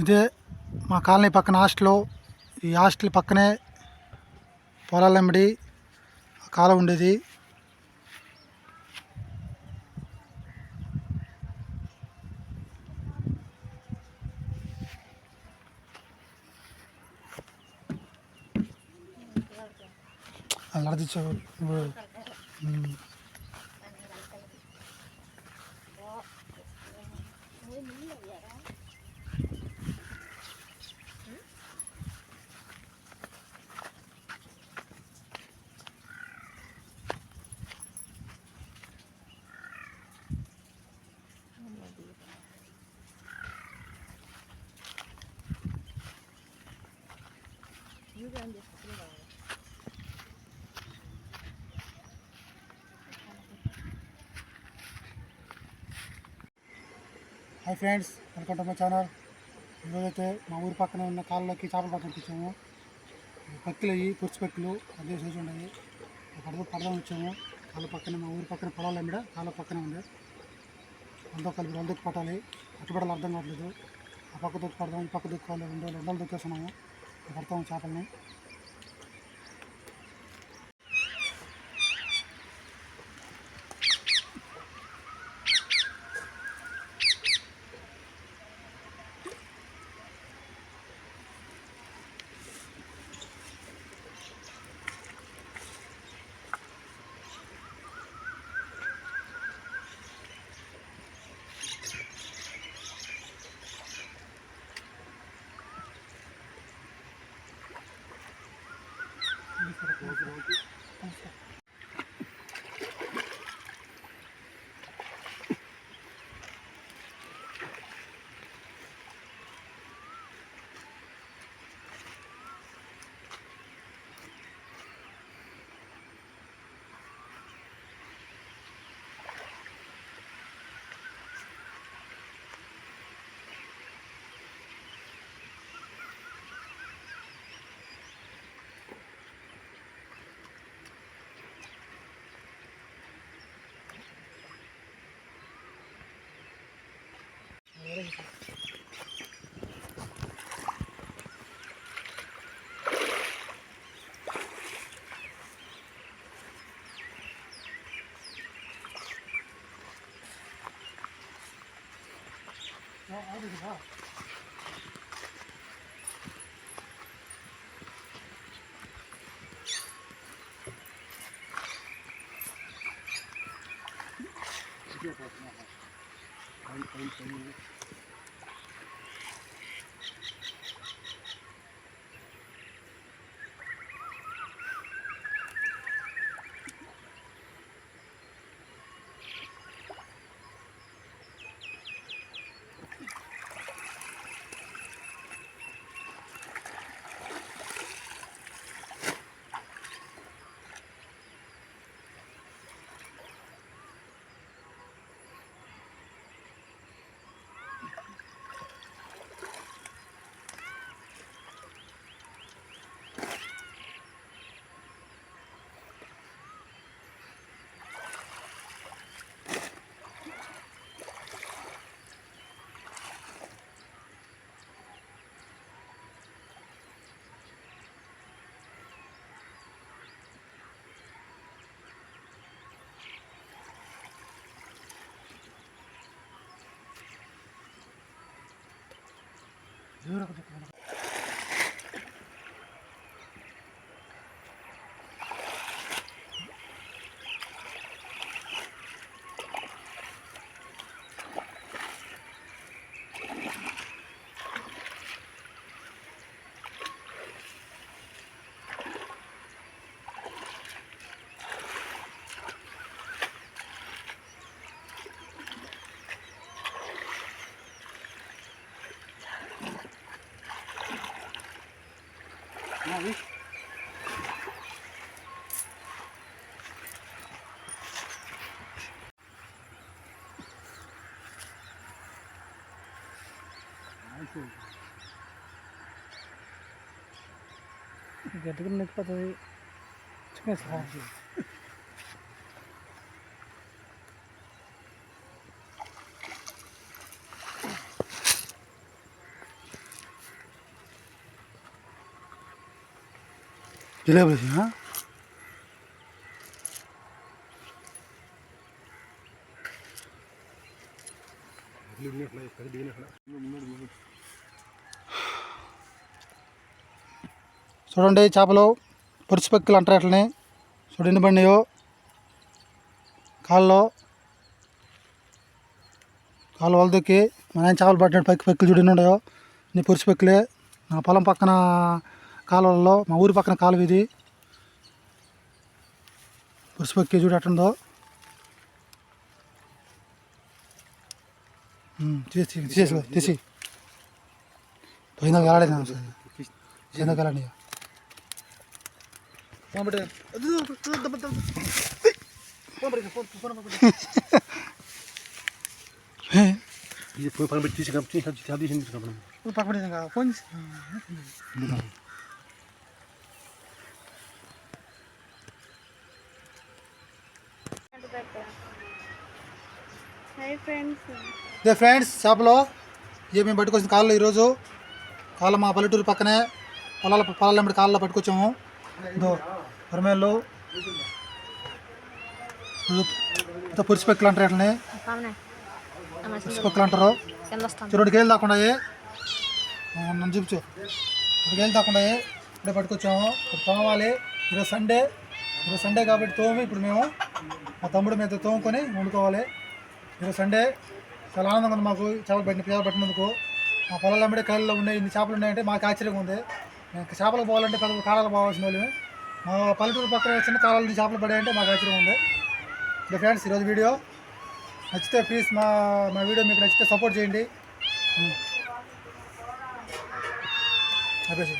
ఇదే మా కాలనీ పక్కన హాస్టల్. ఈ హాస్టల్ పక్కనే పొలాలెంబడి కాలం ఉండేది. అలా తెచ్చేవాళ్ళు hi friends welcome to my channel. ఈరోజైతే మా ఊరి పక్కన ఉన్న కాళ్ళలోకి చేపలు పక్కనకి వచ్చాము పత్తులు అయ్యి పురుచు పత్తులు అదే సైజు ఉన్నాయి. పడద పడదాం వచ్చాము కాళ్ళ పక్కన మా ఊరి పక్కన పొలాలు ఎమ్మడ కాళ్ళ పక్కనే ఉంది అందరూ కలిపి రెండు దొక్కి పట్టాలి. అట్టుబడలు అర్థం కావట్లేదు. ఆ పక్క దొక్కి పడదాం ఈ పక్క దొక్కాలి రెండు రెండు వందలు దొక్కేస్తున్నాము. పడతాం చేపల్ని あるが。ধরো అది గట్టిగా నెక్కిపోతుంది చిన్న జిలేబీ చూడండి చేపలు పొరిచిపెక్కులు అంటారు అట్లనే. చూడండి బండియో కాళ్ళలో. కాళ్ళు వలదొక్కి మన ఆయన చేపలు పట్టినట్టు పక్కి పెక్కులు చూడండి ఉండయో నీ పొరిచిపెక్కులే నా పొలం పక్కన కాలువలలో మా ఊరి పక్కన కాలువ ఇది పొరిచిపెక్కి చూడు ఎట్టుందో ఉమ్, తీసి తీసేసి తీసి పోయిందా వెళ్ళలేదు పోయిందా పెట్టి తీసి తీసి తీసి పక్కన ఫోన్ ఇదే ఫ్రెండ్స్ చేపలు ఇవి మేము పట్టుకొచ్చిన కాళ్ళు ఈరోజు కాళ్ళ మా పల్లెటూరు పక్కనే పొలాల పొలాల వెంబడి కాళ్ళలో పట్టుకొచ్చాము. ఇదో ఇదో పురిచిపెక్కులు అంటారు అట్లని అవునా? పురిచిపెక్కులు అంటారు. రెండు కేజీలు దాకుండా నన్ను చూపించు. రెండు కేజీలు దాకుండా ఇప్పుడే పట్టుకొచ్చాము. ఇప్పుడు తోమాలి. ఈరోజు సండే. ఈరోజు సండే కాబట్టి తోమి ఇప్పుడు మేము మా తమ్ముడు మీద తోముకొని వండుకోవాలి. ఈరోజు సండే చాలా ఆనందంగా ఉంది మాకు. చేపలు పట్టిన చేపలు పట్టినందుకు. మా పొలాలు అమ్మడే కాయల్లో ఉన్నాయి ఇన్ని చేపలు ఉన్నాయంటే మాకు ఆశ్చర్యంగా ఉంది. మేము చేపలకు పోవాలంటే పెద్ద కాలాలు పోవాల్సిన వాళ్ళు మా పల్లెటూరు పక్కన చిన్న కాలాలు చేపలు పడాయంటే మాకు ఆశ్చర్యం ఉంది. ఇక ఫ్రెండ్స్ ఈరోజు వీడియో. నచ్చితే ప్లీజ్ మా మా వీడియో మీకు నచ్చితే సపోర్ట్ చేయండి. Hmm. ఆపేసి